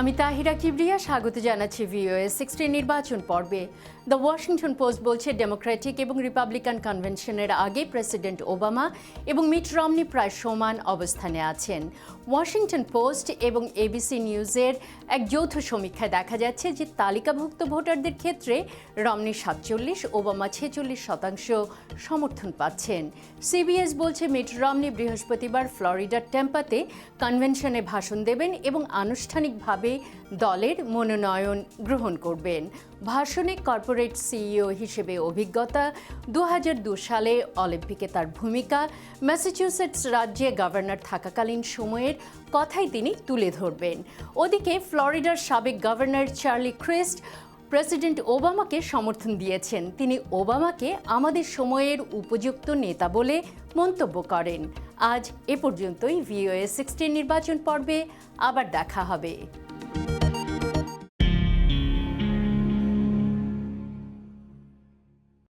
আমি তাহিরা কিবরিয়া, স্বাগত জানাচ্ছি ভিওএ সিক্সটি নির্বাচন পর্বে। দ্য ওয়াশিংটন পোস্ট বলছে ডেমোক্রেটিক এবং রিপাবলিকান কনভেনশনের আগে প্রেসিডেন্ট ওবামা এবং মিট রমনি প্রায় সমান অবস্থানে আছেন। ওয়াশিংটন পোস্ট এবং এবিসি নিউজের এক যৌথ সমীক্ষায় দেখা যাচ্ছে যে তালিকাভুক্ত ভোটারদের ক্ষেত্রে রমনি সাতচল্লিশ, ওবামা ছেচল্লিশ শতাংশ সমর্থন পাচ্ছেন। সিবিএস বলছে, মিট রমনি বৃহস্পতিবার ফ্লোরিডার টেম্পাতে কনভেনশনে ভাষণ দেবেন এবং আনুষ্ঠানিকভাবে দলের মনোনয়ন গ্রহণ করবেন। ভাষণে কর্পোরেট সিইও হিসেবে অভিজ্ঞতা দু সালে অলিম্পিকে তার ভূমিকা, ম্যাসাচুসেটস রাজ্যে গভর্নর থাকাকালীন সময়ের কথাই তিনি তুলে ধরবেন। ওদিকে ফ্লোরিডার সাবেক গভর্নর চার্লি ক্রিস্ট, প্রেসিডেন্ট ওবামাকে সমর্থন দিয়েছেন। তিনি ওবামাকে আমাদের সময়ের উপযুক্ত নেতা বলে মন্তব্য করেন। আজ এ পর্যন্তই। ভিওএ সিক্সটিন নির্বাচন পর্বে আবার দেখা হবে।